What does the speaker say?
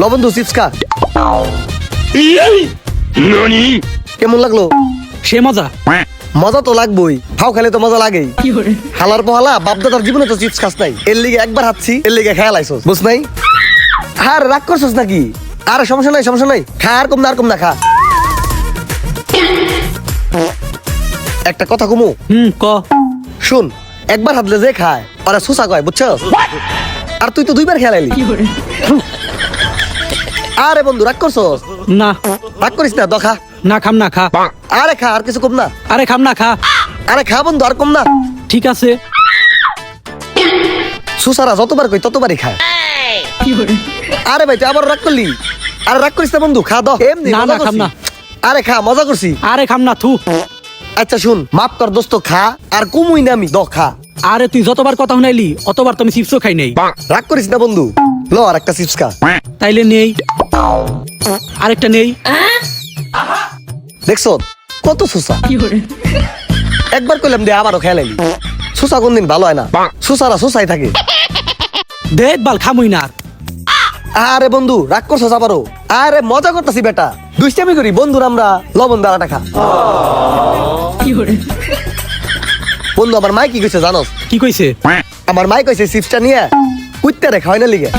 ল বন্ধু চিপস খা। কেমন লাগল? সে মজা। মজা তো লাগবেই। ফাও খেলে তো মজা লাগেই। হালার পহালা বাপদাদার জীবনে তো চিপস খাস নাই। এর লিগে একবার হাঁটছি এর লিগে খেয়াল আইসো বুঝ নাই? আর রাগ করছস নাকি? আর সমস্যা নাই সমস্যা নাই। খা আর কম না আর কম না খা। একটা কথা কমু। হুম ক। শুন একবার হাতলে যে খায় ওরা সুসা কয় বুঝছ আর তুই তো দুইবার খেলাইলি। আরে বন্ধু রাগ করছস না। রাগ করিস না দখা। না খাম না খা। আরে খা আর কিছু কম না। আরে খাম না খা। আরে খা বন্ধু আর কম না। ঠিক আছে। সুসারা যতবার কই ততবারই খায় আরে ভাই তুই আবার রাগ করলি? আরে রাগ করিস না বন্ধু খা দ। এমনি না, না, খাম না। আরে খা মজা করছি। আরে খাম না থু। আচ্ছা শুন মাফ কর দোস্ত খা। আর কুমুই নামি দ খা। আরে তুই যতবার কথা শুনাইলি অতবার তুমি চিপসও খাই নাই। রাগ করিস না বন্ধু। ল আর একটা চিপস খা। তাইলে নেই। আরেকটা নেই। দেখছ কত সুসা। একবার কইলাম দে আবারও খেলাইলি সুসা কোনদিন ভালো হয় না। সুসারা সুসাই থাকে। দেখ বাল খামুই না আরে। বন্ধু রাগ করছস আবারও। আরে মজা করতেছি বেটা। দুইটামি করি বন্ধুর আমরা লবণ দাঁড়াটা খা। বন্ধু আমার মাই কি কইছে জানোস কি কইছে আমার মাই কইছে চিপসটা নিয়ে কুত্তে রে খাওয়াই না লিগে